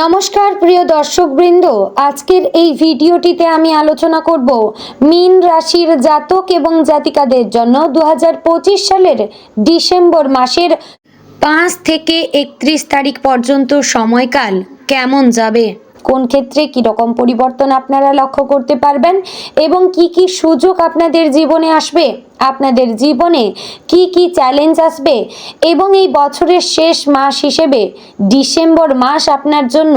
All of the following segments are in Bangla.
নমস্কার, প্রিয় দর্শকবৃন্দ। আজকের এই ভিডিওটিতে আমি আলোচনা করব মীন রাশির জাতক এবং জাতিকাদের জন্য দু হাজার পঁচিশ সালের ডিসেম্বর মাসের পাঁচ থেকে একত্রিশ তারিখ পর্যন্ত সময়কাল কেমন যাবে? কোন ক্ষেত্রে কি রকম পরিবর্তন আপনারা লক্ষ্য করতে পারবেন এবং কি কি সুযোগ আপনাদের জীবনে আসবে? আপনাদের জীবনে কি কি চ্যালেঞ্জ আসবে? এবং এই বছরের শেষ মাস হিসেবে ডিসেম্বর মাস আপনার জন্য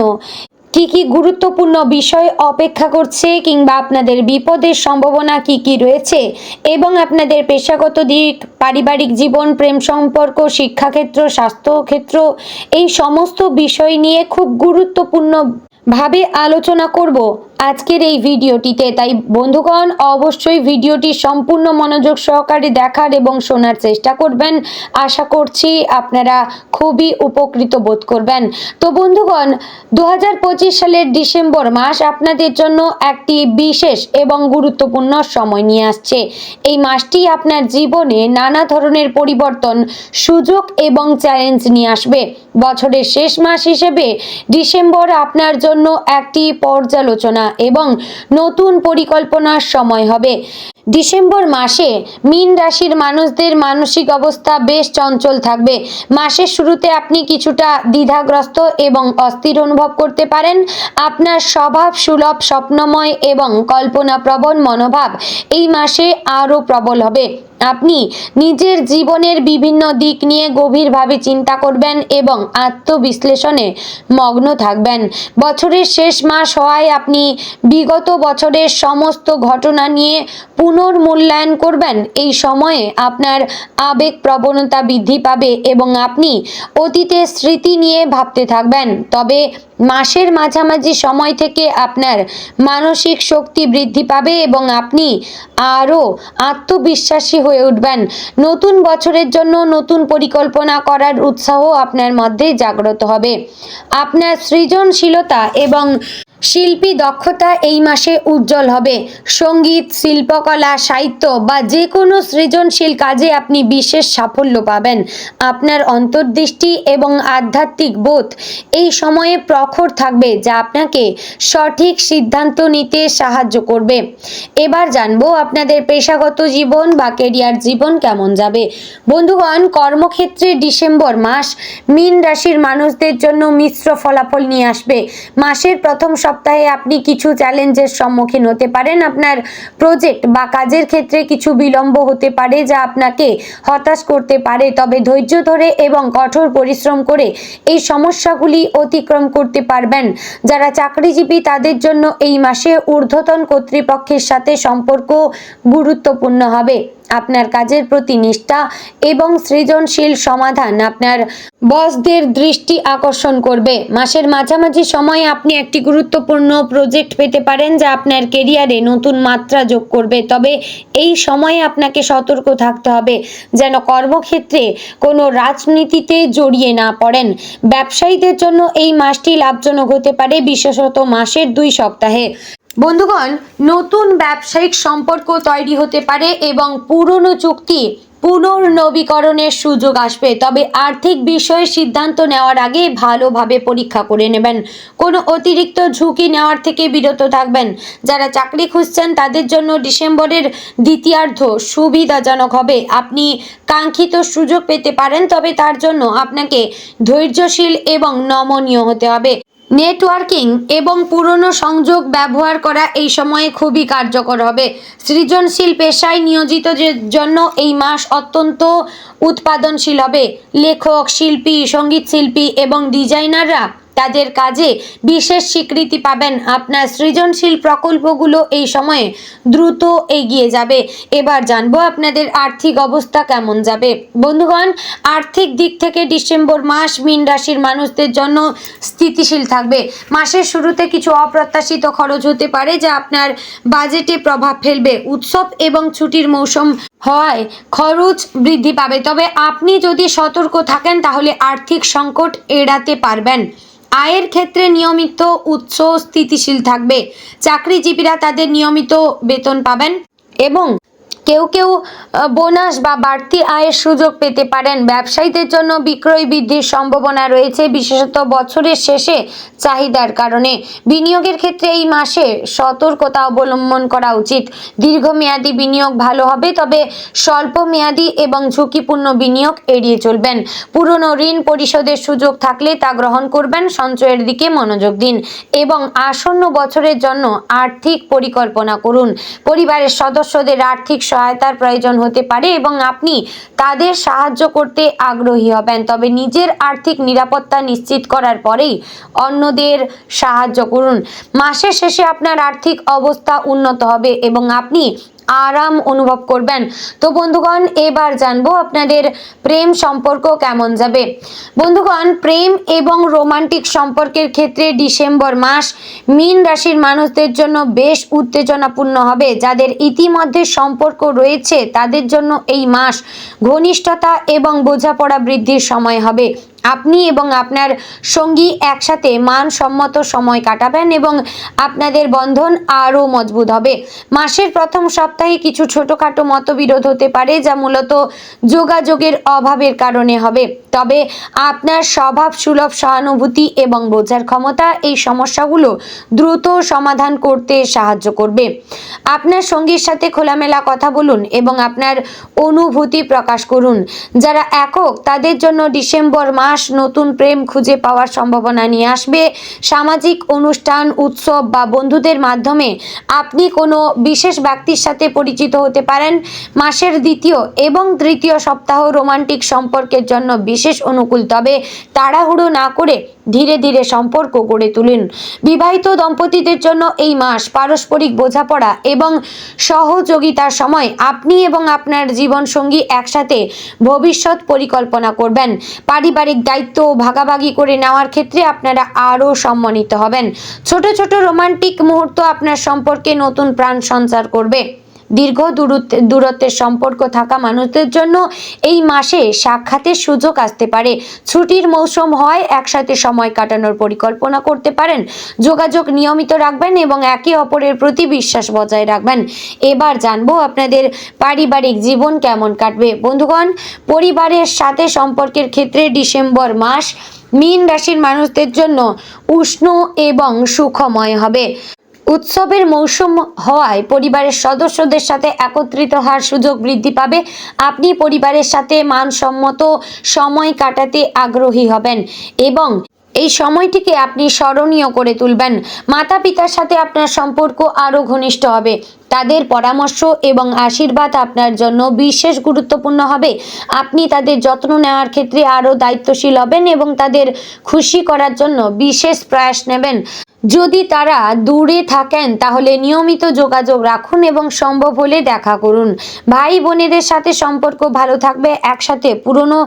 কি কি গুরুত্বপূর্ণ বিষয় অপেক্ষা করছে কিংবা আপনাদের বিপদের সম্ভাবনা কি কি রয়েছে এবং আপনাদের পেশাগত দিক, পারিবারিক জীবন, প্রেম সম্পর্ক, শিক্ষাক্ষেত্র, স্বাস্থ্যক্ষেত্র, এই সমস্ত বিষয় নিয়ে খুব গুরুত্বপূর্ণ ভাবে আলোচনা করব। আজকের এই ভিডিওটিতে, তাই বন্ধুগণ, অবশ্যই ভিডিওটি সম্পূর্ণ মনোযোগ সহকারে দেখার এবং শোনার চেষ্টা করবেন। আশা করছি আপনারা খুবই উপকৃত বোধ করবেন। তো বন্ধুগণ দু হাজার পঁচিশ সালের ডিসেম্বর মাস আপনাদের জন্য একটি বিশেষ এবং গুরুত্বপূর্ণ সময় নিয়ে আসছে। এই মাসটি আপনার জীবনে নানা ধরনের পরিবর্তন, সুযোগ এবং চ্যালেঞ্জ নিয়ে আসবে। বছরের শেষ মাস হিসেবে ডিসেম্বর আপনার জন্য একটি পর্যালোচনা। এবং নতুন পরিকল্পনার সময় হবে। ডিসেম্বর মাসে মিন রাশির মানুষদের মানসিক অবস্থা বেশ চঞ্চল থাকবে। মাসের শুরুতে আপনি কিছুটা দ্বিধাগ্রস্ত এবং অস্থির অনুভব করতে পারেন। আপনার স্বভাব সুলভ, স্বপ্নময় এবং কল্পনাপ্রবণ মনোভাব এই মাসে আরও প্রবল হবে। আপনি নিজের জীবনের বিভিন্ন দিক নিয়ে গভীরভাবে চিন্তা করবেন এবং আত্মবিশ্লেষণে মগ্ন থাকবেন। বছরের শেষ মাস হওয়ায় আপনি বিগত বছরের সমস্ত ঘটনা নিয়ে পুনর্মূল্যায়ন করবেন। এই সময়ে আপনার আবেগ প্রবণতা বৃদ্ধি পাবে এবং আপনি অতীতের স্মৃতি নিয়ে ভাবতে থাকবেন। তবে মাসের মাঝামাঝি সময় থেকে আপনার মানসিক শক্তি বৃদ্ধি পাবে এবং আপনি আরও আত্মবিশ্বাসী হয়ে উঠবেন। নতুন বছরের জন্য নতুন পরিকল্পনা করার উৎসাহ আপনার মধ্যে জাগ্রত হবে। আপনার সৃজনশীলতা এবং শিল্পী দক্ষতা এই মাসে উজ্জ্বল হবে। সংগীত, শিল্পকলা, সাহিত্য বা যে কোনো সৃজনশীল কাজে আপনি বিশেষ সাফল্য পাবেন। আপনার অন্তর্দৃষ্টি এবং আধ্যাত্মিক বোধ এই সময়ে প্রখর থাকবে যা আপনাকে সঠিক সিদ্ধান্ত নিতে সাহায্য করবে। এবার জানব আপনাদের পেশাগত জীবন বা কেরিয়ার জীবন কেমন যাবে। বন্ধুগণ, কর্মক্ষেত্রে ডিসেম্বর মাস, মীন রাশির মানুষদের জন্য মিশ্র ফলাফল নিয়ে আসবে। মাসের প্রথম সপ্তাহে আপনি কিছু চ্যালেঞ্জের সম্মুখীন হতে পারেন। আপনার প্রজেক্ট বা কাজের ক্ষেত্রে কিছু বিলম্ব হতে পারে যা আপনাকে হতাশ করতে পারে। তবে ধৈর্য ধরে এবং কঠোর পরিশ্রম করে এই সমস্যাগুলি অতিক্রম করতে পারবেন। যারা চাকরিজীবী, তাদের জন্য এই মাসে ঊর্ধ্বতন কর্তৃপক্ষের সাথে সম্পর্ক গুরুত্বপূর্ণ হবে। আপনার কাজের প্রতি নিষ্ঠা এবং সৃজনশীল সমাধান আপনার বসদের দৃষ্টি আকর্ষণ করবে। মাসের মাঝামাঝি সময়ে আপনি একটি গুরুত্বপূর্ণ প্রজেক্ট পেতে পারেন যা আপনার কেরিয়ারে নতুন মাত্রা যোগ করবে। তবে এই সময়ে আপনাকে সতর্ক থাকতে হবে, যেন কর্মক্ষেত্রে কোনো রাজনীতিতে জড়িয়ে না পড়েন। ব্যবসায়ীদের জন্য এই মাসটি লাভজনক হতে পারে, বিশেষত মাসের দুই সপ্তাহে। বন্ধুগণ, নতুন ব্যবসায়িক সম্পর্ক তৈরি হতে পারে এবং পুরনো চুক্তি পুনর্নবীকরণের সুযোগ আসবে। তবে আর্থিক বিষয়ে সিদ্ধান্ত নেওয়ার আগে ভালোভাবে পরীক্ষা করে নেবেন। কোনো অতিরিক্ত ঝুঁকি নেওয়ার থেকে বিরত থাকবেন। যারা চাকরি খুঁজছেন, তাদের জন্য ডিসেম্বরের দ্বিতীয়ার্ধ সুবিধাজনক হবে। আপনি কাঙ্ক্ষিত সুযোগ পেতে পারেন, তবে তার জন্য আপনাকে ধৈর্যশীল এবং নমনীয় হতে হবে। নেটওয়ার্কিং এবং পুরনো সংযোগ ব্যবহার করা এই সময়ে খুবই কার্যকর হবে। সৃজনশীল পেশায় নিয়োজিত যে জন্য এই মাস অত্যন্ত উৎপাদনশীল হবে। লেখক, শিল্পী সংগীত শিল্পী এবং ডিজাইনাররা তাদের কাজে বিশেষ স্বীকৃতি পাবেন আপনার সৃজনশীল প্রকল্পগুলো এই সময়ে দ্রুত এগিয়ে যাবে। এবার জানব আপনাদের আর্থিক অবস্থা কেমন যাবে। বন্ধুগণ, আর্থিক দিক থেকে ডিসেম্বর মাস মীন রাশির মানুষদের জন্য স্থিতিশীল থাকবে। মাসের শুরুতে কিছু অপ্রত্যাশিত খরচ হতে পারে যা আপনার বাজেটে প্রভাব ফেলবে। উৎসব এবং ছুটির মৌসুম হওয়ায় খরচ বৃদ্ধি পাবে। তবে আপনি যদি সতর্ক থাকেন তাহলে আর্থিক সংকট এড়াতে পারবেন। আয়ের ক্ষেত্রে নিয়মিত উৎস স্থিতিশীল থাকবে। চাকরিজীবীরা তাদের নিয়মিত বেতন পাবেন এবং কেউ কেউ বোনাস বা বাড়তি আয়ের সুযোগ পেতে পারেন। ব্যবসায়ীদের জন্য বিক্রয় বৃদ্ধির সম্ভাবনা রয়েছে, বিশেষত বছরের শেষে চাহিদার কারণে। বিনিয়োগের ক্ষেত্রে এই মাসে সতর্কতা অবলম্বন করা উচিত। দীর্ঘমেয়াদী বিনিয়োগ ভালো হবে, তবে স্বল্প মেয়াদী এবং ঝুঁকিপূর্ণ বিনিয়োগ এড়িয়ে চলবেন। পুরনো ঋণ পরিশোধের সুযোগ থাকলে তা গ্রহণ করবেন, সঞ্চয়ের দিকে মনোযোগ দিন এবং আসন্ন বছরের জন্য আর্থিক পরিকল্পনা করুন। পরিবারের সদস্যদের আর্থিক সহায়তার প্রয়োজন হতে পারে এবং আপনি তাদের সাহায্য করতে আগ্রহী হবেন। তবে নিজের আর্থিক নিরাপত্তা নিশ্চিত করার পরেই অন্যদের সাহায্য করুন। মাসের শেষে আপনার আর্থিক অবস্থা উন্নত হবে এবং আপনি আরাম অনুভব করবেন। তো বন্ধুগণ, এবার জানব আপনাদের প্রেম সম্পর্ক কেমন যাবে। বন্ধুগণ, প্রেম এবং রোমান্টিক সম্পর্কের ক্ষেত্রে ডিসেম্বর মাস মীন রাশির মানুষদের জন্য বেশ উত্তেজনাপূর্ণ হবে। যাদের ইতিমধ্যে সম্পর্ক রয়েছে, তাদের জন্য এই মাস ঘনিষ্ঠতা এবং বোঝাপড়া বৃদ্ধির সময় হবে। আপনি এবং আপনার সঙ্গী একসাথে মানসম্মত সময় কাটাবেন এবং আপনাদের বন্ধন আরও মজবুত হবে। মাসের প্রথম সপ্তাহে কিছু ছোটোখাটো মতবিরোধ হতে পারে, যা মূলত যোগাযোগের অভাবের কারণে হবে। তবে আপনার স্বভাব, সুলভ সহানুভূতি এবং বোঝার ক্ষমতা এই সমস্যাগুলো দ্রুত সমাধান করতে সাহায্য করবে। আপনার সঙ্গীর সাথে খোলামেলা কথা বলুন এবং আপনার অনুভূতি প্রকাশ করুন। যারা একক, তাদের জন্য ডিসেম্বর মাস নতুন প্রেম খুঁজে পাওয়ার সম্ভাবনা নিয়ে আসবে। সামাজিক অনুষ্ঠান, উৎসব বা বন্ধুদের মাধ্যমে আপনি কোনো বিশেষ ব্যক্তির সাথে পরিচিত হতে পারেন। মাসের দ্বিতীয় এবং তৃতীয় সপ্তাহ রোমান্টিক সম্পর্কের জন্য বিশেষ অনুকূল, তবে তাড়াহুড়ো না করে ধীরে ধীরে সম্পর্ক গড়ে তুলুন। বিবাহিত দম্পতিদের জন্য এই মাস পারস্পরিক বোঝাপড়া এবং সহযোগিতার সময় আপনি এবং আপনার জীবনসঙ্গী একসাথে ভবিষ্যৎ পরিকল্পনা করবেন। পারিবারিক দায়িত্ব ভাগাভাগি করে নেওয়ার ক্ষেত্রে আপনারা আরও সম্মানিত হবেন। ছোট ছোট রোমান্টিক মুহূর্ত আপনার সম্পর্কে নতুন প্রাণ সঞ্চার করবে। দীর্ঘ দূরত্বে দূরত্বের সম্পর্ক থাকা মানুষদের জন্য এই মাসে সাক্ষাতের সুযোগ আসতে পারে। ছুটির মৌসুম হয়, একসাথে সময় কাটানোর পরিকল্পনা করতে পারেন। যোগাযোগ নিয়মিত রাখবেন এবং একে অপরের প্রতি বিশ্বাস বজায় রাখবেন। এবার জানব আপনাদের পারিবারিক জীবন কেমন কাটবে। বন্ধুগণ, পরিবারের সাথে সম্পর্কের ক্ষেত্রে ডিসেম্বর মাস মীন রাশির মানুষদের জন্য উষ্ণ এবং সুখময় হবে। উৎসবের মৌসুম হওয়ায় পরিবারের সদস্যদের সাথে একত্রিত হওয়ার সুযোগ বৃদ্ধি পাবে। আপনি পরিবারের সাথে মানসম্মত সময় কাটাতে আগ্রহী হবেন এবং এই সময়টিকে আপনি স্মরণীয় করে তুলবেন। মাতা পিতার সাথে আপনার সম্পর্ক আরও ঘনিষ্ঠ হবে। তাদের পরামর্শ এবং আশীর্বাদ আপনার জন্য বিশেষ গুরুত্বপূর্ণ হবে। আপনি তাদের যত্ন নেওয়ার ক্ষেত্রে আরও দায়িত্বশীল হবেন এবং তাদের খুশি করার জন্য বিশেষ প্রয়াস নেবেন। যদি তারা দূরে থাকেন, তাহলে নিয়মিত যোগাযোগ রাখুন এবং সম্ভব হলে দেখা করুন। ভাই বোনেদের সাথে সম্পর্ক ভালো থাকবে, একসাথে পুরনো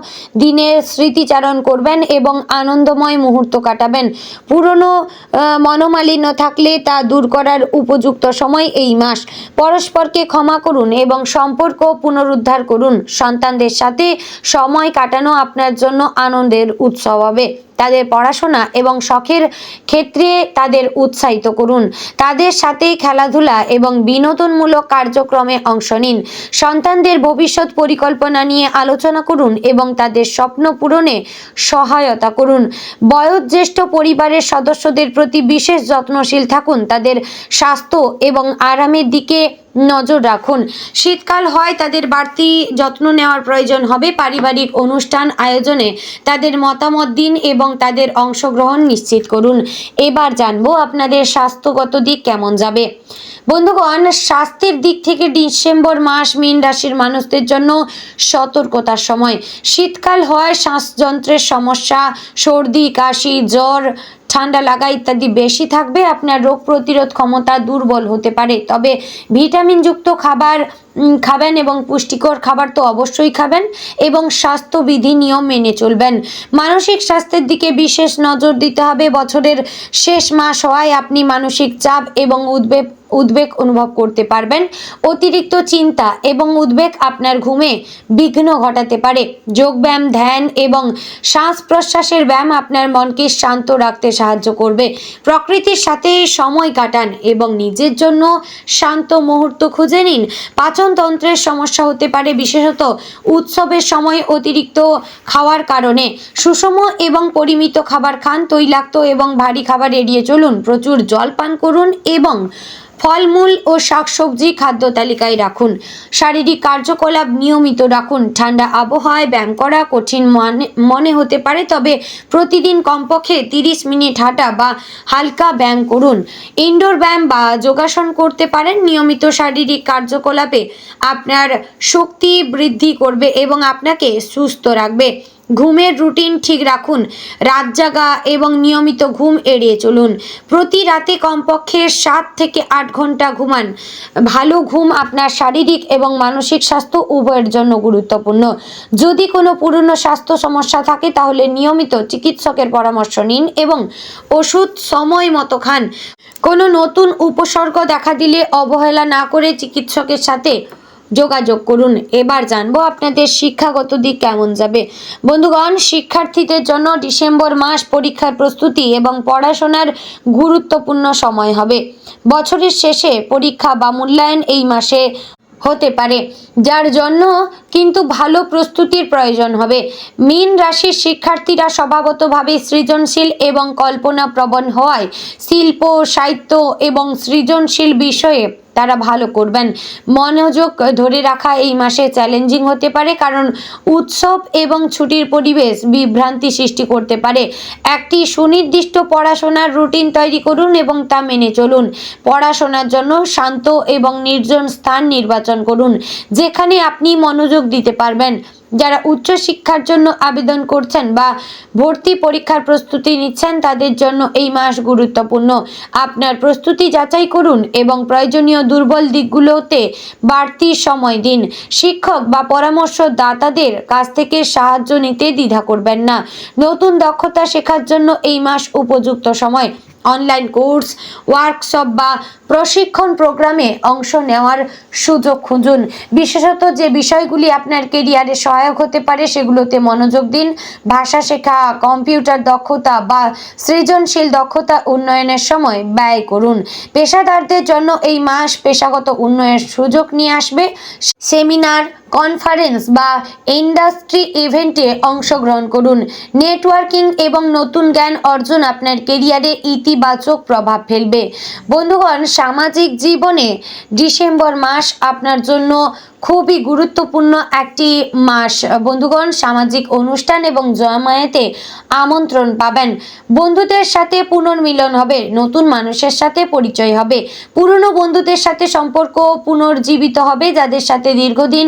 দিনের স্মৃতিচারণ করবেন এবং আনন্দময় মুহূর্ত কাটাবেন। পুরনো মনোমালিন্য থাকলে তা দূর করার উপযুক্ত সময় এই মাস। পরস্পরকে ক্ষমা করুন এবং সম্পর্ক পুনরুদ্ধার করুন। সন্তানদের সাথে সময় কাটানো আপনার জন্য আনন্দের উৎসব হবে। তাদের পড়াশোনা এবং শখের ক্ষেত্রে তাদের উৎসাহিত করুন। তাদের সাথে খেলাধুলা এবং বিনোদনমূলক কার্যক্রমে অংশ নিন। সন্তানদের ভবিষ্যৎ পরিকল্পনা নিয়ে আলোচনা করুন এবং তাদের স্বপ্ন পূরণে সহায়তা করুন। বয়োজ্যেষ্ঠ পরিবারের সদস্যদের প্রতি বিশেষ যত্নশীল থাকুন। তাদের স্বাস্থ্য এবং আরামের দিকে নজর রাখুন। শীতকাল হয় তাদের বাড়তি যত্ন নেওয়ার প্রয়োজন হবে। পারিবারিক অনুষ্ঠান আয়োজনে তাদের মতামত দিন এবং তাদের অংশগ্রহণ নিশ্চিত করুন। এবার জানব আপনাদের স্বাস্থ্যগত দিক কেমন যাবে। বন্ধুগণ, স্বাস্থ্যের দিক থেকে ডিসেম্বর মাস মীন রাশির মানুষদের জন্য সতর্কতার সময়। শীতকাল হয় শ্বাসযন্ত্রের সমস্যা, সর্দি, কাশি, জ্বর ঠান্ডা লাগা ইত্যাদি বেশি থাকবে, আপনার রোগ প্রতিরোধ ক্ষমতা দুর্বল হতে পারে। তবে ভিটামিনযুক্ত খাবার খাবেন এবং পুষ্টিকর খাবার তো অবশ্যই খাবেন এবং স্বাস্থ্যবিধি নিয়ম মেনে চলবেন। মানসিক স্বাস্থ্যের দিকে বিশেষ নজর দিতে হবে। বছরের শেষ মাস হওয়ায় আপনি মানসিক চাপ এবং উদ্বেগ উদ্বেগ অনুভব করতে পারবেন। অতিরিক্ত চিন্তা এবং উদ্বেগ আপনার ঘুমে বিঘ্ন ঘটাতে পারে। যোগব্যায়াম, ধ্যান এবং শ্বাস প্রশ্বাসের ব্যায়াম আপনার মনকে শান্ত রাখতে সাহায্য করবে। প্রকৃতির সাথে সময় কাটান এবং নিজের জন্য শান্ত মুহূর্ত খুঁজে নিন। পাচন পাচনতন্ত্রের সমস্যা হতে পারে, বিশেষত উৎসবের সময় অতিরিক্ত খাওয়ার কারণে। সুষম এবং পরিমিত খাবার খান, তৈলাক্ত এবং ভারী খাবার এড়িয়ে চলুন। প্রচুর জল পান করুন এবং ফলমূল ও শাকসবজি খাদ্য তালিকায় রাখুন। শারীরিক কার্যকলাপ নিয়মিত রাখুন। ঠান্ডা আবহাওয়ায় ব্যায়াম করা কঠিন মনে হতে পারে, তবে প্রতিদিন কমপক্ষে তিরিশ মিনিট হাঁটা বা হালকা ব্যায়াম করুন। ইনডোর ব্যায়াম বা যোগাসন করতে পারেন। নিয়মিত শারীরিক কার্যকলাপে আপনার শক্তি বৃদ্ধি করবে এবং আপনাকে সুস্থ রাখবে। ঘুমের রুটিন ঠিক রাখুন, রাত জাগা এবং নিয়মিত ঘুম এড়িয়ে চলুন। প্রতি রাতে কমপক্ষে সাত থেকে আট ঘণ্টা ঘুমান। ভালো ঘুম আপনার শারীরিক এবং মানসিক স্বাস্থ্য উভয়ের জন্য গুরুত্বপূর্ণ। যদি কোনো পুরনো স্বাস্থ্য সমস্যা থাকে, তাহলে নিয়মিত চিকিৎসকের পরামর্শ নিন এবং ওষুধ সময় মতো খান। কোনো নতুন উপসর্গ দেখা দিলে অবহেলা না করে চিকিৎসকের সাথে যোগাযোগ করুন। এবার জানব আপনাদের শিক্ষাগত দিক কেমন যাবে। বন্ধুগণ, শিক্ষার্থীদের জন্য ডিসেম্বর মাস পরীক্ষার প্রস্তুতি এবং পড়াশোনার গুরুত্বপূর্ণ সময় হবে। বছরের শেষে পরীক্ষা বা মূল্যায়ন এই মাসে হতে পারে। যার জন্য কিন্তু ভালো প্রস্তুতির প্রয়োজন হবে। মীন রাশির শিক্ষার্থীরা স্বভাবতভাবে সৃজনশীল এবং কল্পনাপ্রবণ হওয়ায় শিল্প, সাহিত্য এবং সৃজনশীল বিষয়ে তারা ভালো করবেন। মনোযোগ ধরে রাখা এই মাসে চ্যালেঞ্জিং হতে পারে, কারণ উৎসব এবং ছুটির পরিবেশ বিভ্রান্তি সৃষ্টি করতে পারে। একটি সুনির্দিষ্ট পড়াশোনার রুটিন তৈরি করুন এবং তা মেনে চলুন। পড়াশোনার জন্য শান্ত এবং নির্জন স্থান নির্বাচন করুন, যেখানে আপনি মনোযোগ দিতে পারবেন। যারা উচ্চশিক্ষার জন্য আবেদন করছেন বা ভর্তি পরীক্ষার প্রস্তুতি নিচ্ছেন, তাদের জন্য এই মাস গুরুত্বপূর্ণ। আপনার প্রস্তুতি যাচাই করুন এবং প্রয়োজনীয় দুর্বল দিকগুলোতে বাড়তি সময় দিন। শিক্ষক বা পরামর্শদাতাদের কাছ থেকে সাহায্য নিতে দ্বিধা করবেন না। নতুন দক্ষতা শেখার জন্য এই মাস উপযুক্ত সময়। অনলাইন কোর্স ওয়ার্কশপ বা প্রশিক্ষণ প্রোগ্রামে অংশ নেওয়ার সুযোগ খুঁজুন। বিশেষত যে বিষয়গুলি আপনার কেরিয়ারে সহায়ক হতে পারে, সেগুলোতে মনোযোগ দিন। ভাষা শেখা কম্পিউটার দক্ষতা বা সৃজনশীল দক্ষতা উন্নয়নের সময় ব্যয় করুন। পেশাদারদের জন্য এই মাস পেশাগত উন্নয়নের সুযোগ নিয়ে আসবে। সেমিনার, কনফারেন্স বা ইন্ডাস্ট্রি ইভেন্টে অংশগ্রহণ করুন। নেটওয়ার্কিং এবং নতুন জ্ঞান অর্জন আপনার কেরিয়ারে ইতিবাচক প্রভাব ফেলবে। বন্ধুগণ, সামাজিক জীবনে ডিসেম্বর মাস আপনার জন্য খুবই গুরুত্বপূর্ণ একটি মাস। বন্ধুগণ, সামাজিক অনুষ্ঠান এবং জমায়েতে আমন্ত্রণ পাবেন। বন্ধুদের সাথে পুনর্মিলন হবে, নতুন মানুষের সাথে পরিচয় হবে, পুরনো বন্ধুদের সাথে সম্পর্ক পুনর্জীবিত হবে, যাদের সাথে দীর্ঘদিন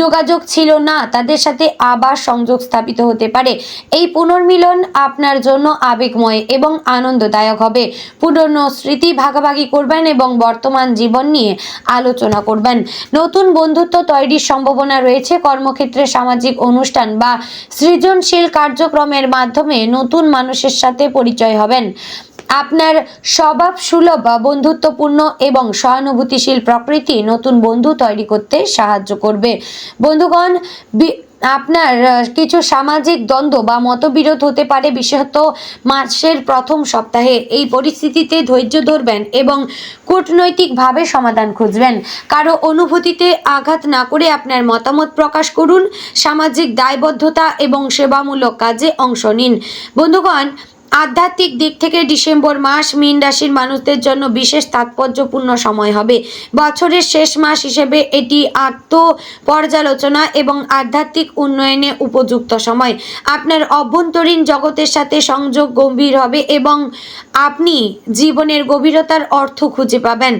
যোগাযোগ ছিল না, তাদের সাথে আবার সংযোগ স্থাপিত হতে পারে। এই পুনর্মিলন আপনার জন্য আবেগময় এবং আনন্দদায়ক হবে। পুরনো স্মৃতি ভাগাভাগি করবেন এবং বর্তমান জীবন নিয়ে আলোচনা করবেন। নতুন বন্ধুত্ব তৈরির সম্ভাবনা রয়েছে কর্মক্ষেত্রে সামাজিক অনুষ্ঠান বা সৃজনশীল কার্যক্রমের মাধ্যমে নতুন মানুষের সাথে পরিচয় হবেন আপনার স্বভাব সুলভ বা বন্ধুত্বপূর্ণ এবং সহানুভূতিশীল প্রকৃতি নতুন বন্ধু তৈরি করতে সাহায্য করবে বন্ধুগণ আপনার কিছু সামাজিক দ্বন্দ্ব বা মতবিরোধ হতে পারে বিশেষত মাসের প্রথম সপ্তাহে। এই পরিস্থিতিতে ধৈর্য ধরবেন এবং কূটনৈতিকভাবে সমাধান খুঁজবেন। কারও অনুভূতিতে আঘাত না করে আপনার মতামত প্রকাশ করুন, সামাজিক দায়বদ্ধতা এবং সেবামূলক কাজে অংশ নিন। বন্ধুগণ আধ্যাত্মিক দিক থেকে ডিসেম্বর মাস মীন রাশির মানুষদের জন্য বিশেষ তাৎপর্যপূর্ণ সময় হবে। বছরের শেষ মাস হিসেবে এটি আত্ম পর্যালোচনা এবং আধ্যাত্মিক উন্নয়নে উপযুক্ত সময়। আপনার অভ্যন্তরীণ জগতের সাথে সংযোগ গম্ভীর হবে এবং আপনি জীবনের গভীরতার অর্থ খুঁজে পাবেন।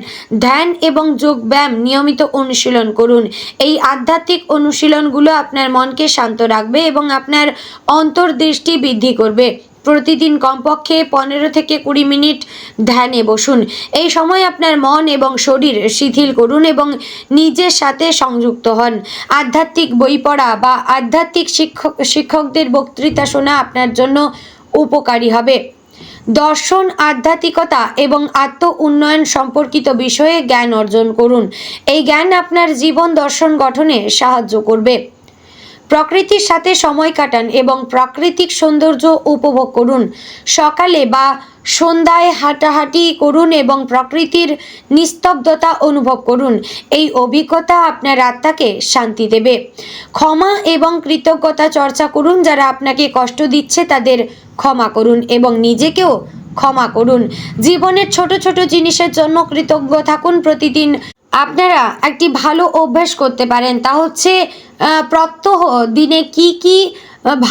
ধ্যান এবং যোগ ব্যায়াম নিয়মিত অনুশীলন করুন। এই আধ্যাত্মিক অনুশীলনগুলো আপনার মনকে শান্ত রাখবে এবং আপনার অন্তর্দৃষ্টি বৃদ্ধি করবে। প্রতিদিন কমপক্ষে পনেরো থেকে কুড়ি মিনিট ধ্যানে বসুন। এই সময় আপনার মন এবং শরীর শিথিল করুন এবং নিজের সাথে সংযুক্ত হন। আধ্যাত্মিক বই পড়া বা আধ্যাত্মিক শিক্ষক শিক্ষকদের বক্তৃতা শোনা আপনার জন্য উপকারী হবে। দর্শন, আধ্যাত্মিকতা এবং আত্ম উন্নয়ন সম্পর্কিত বিষয়ে জ্ঞান অর্জন করুন। এই জ্ঞান আপনার জীবন দর্শন গঠনে সাহায্য করবে। প্রকৃতির সাথে সময় কাটান এবং প্রাকৃতিক সৌন্দর্য উপভোগ করুন। সকালে বা সন্ধ্যায় হাঁটাহাঁটি করুন এবং প্রকৃতির নিস্তব্ধতা অনুভব করুন। এই অভিজ্ঞতা আপনার আত্মাকে শান্তি দেবে। ক্ষমা এবং কৃতজ্ঞতা চর্চা করুন, যারা আপনাকে কষ্ট দিচ্ছে তাদের ক্ষমা করুন এবং নিজেকেও ক্ষমা করুন। জীবনের ছোট ছোট জিনিসের জন্য কৃতজ্ঞ থাকুন প্রতিদিন। আপনারা একটি ভালো অভ্যাস করতে পারেন। তা হচ্ছে প্রত্যহ দিনে কি কি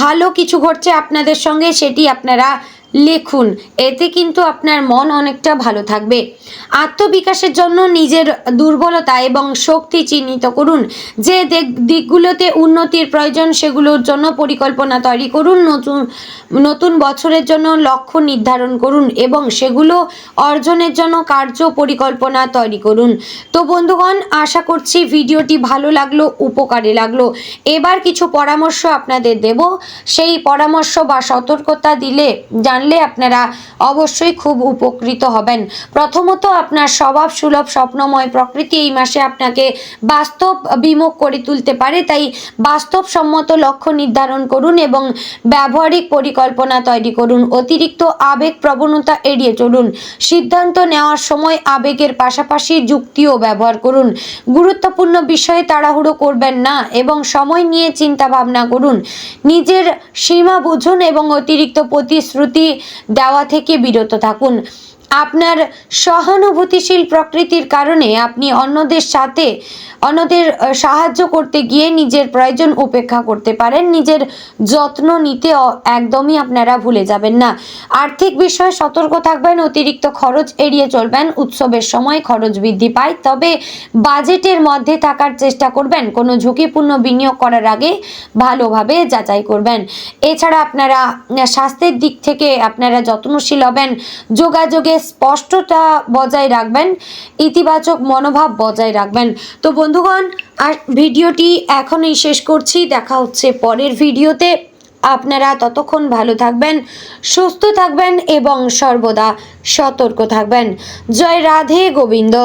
ভালো কিছু ঘটছে আপনাদের সঙ্গে সেটি আপনারা লিখুন। এতে কিন্তু আপনার মন অনেকটা ভালো থাকবে। আত্মবিকাশের জন্য নিজের দুর্বলতা এবং শক্তি চিহ্নিত করুন। যে দিক- দিকগুলোতে উন্নতির প্রয়োজন, সেগুলোর জন্য পরিকল্পনা তৈরি করুন। নতুন নতুন বছরের জন্য লক্ষ্য নির্ধারণ করুন এবং সেগুলো অর্জনের জন্য কার্য পরিকল্পনা তৈরি করুন। তো বন্ধুগণ, আশা করছি ভিডিওটি ভালো লাগল, উপকারে লাগল। এবার কিছু পরামর্শ আপনাদের দেব। সেই পরামর্শ বা সতর্কতা দিলে জানলে আপনারা অবশ্যই খুব উপকৃত হবেন। প্রথমত আপনার স্বভাব সুলভ স্বপ্নময় প্রকৃতি এই মাসে আপনাকে বাস্তব বিমুখ করে তুলতে পারে। তাই বাস্তবসম্মত লক্ষ্য নির্ধারণ করুন এবং ব্যবহারিক পরিকল্পনা তৈরি করুন। অতিরিক্ত আবেগ প্রবণতা এড়িয়ে চলুন। সিদ্ধান্ত নেওয়ার সময় আবেগের পাশাপাশি যুক্তিও ব্যবহার করুন। গুরুত্বপূর্ণ বিষয়ে তাড়াহুড়ো করবেন না এবং সময় নিয়ে চিন্তা ভাবনা করুন। নিজের সীমা বুঝুন এবং অতিরিক্ত প্রতিশ্রুতি দেওয়া থেকে বিরত থাকুন। আপনার সহানুভূতিশীল প্রকৃতির কারণে আপনি অন্যদের সাথে, অন্যদের সাহায্য করতে গিয়ে নিজের প্রয়োজন উপেক্ষা করতে পারেন। নিজের যত্ন নিতে একদমই আপনারা ভুলে যাবেন না। আর্থিক বিষয়ে সতর্ক থাকবেন, অতিরিক্ত খরচ এড়িয়ে চলবেন, উৎসবের সময় খরচ বৃদ্ধি পায়। তবে বাজেটের মধ্যে থাকার চেষ্টা করবেন, কোনো ঝুঁকিপূর্ণ বিনিয়োগ করার আগে ভালোভাবে যাচাই করবেন। এছাড়া আপনারা স্বাস্থ্যের দিক থেকে আপনারা যত্নশীল হবেন, যোগাযোগে স্পষ্টতা বজায় রাখবেন, ইতিবাচক মনোভাব বজায় রাখবেন। তো বন্ধুগণ, আর ভিডিওটি এখনই শেষ করছি। দেখা হচ্ছে পরের ভিডিওতে। আপনারা ততক্ষণ ভালো থাকবেন, সুস্থ থাকবেন এবং সর্বদা সতর্ক থাকবেন। জয় রাধে গোবিন্দ।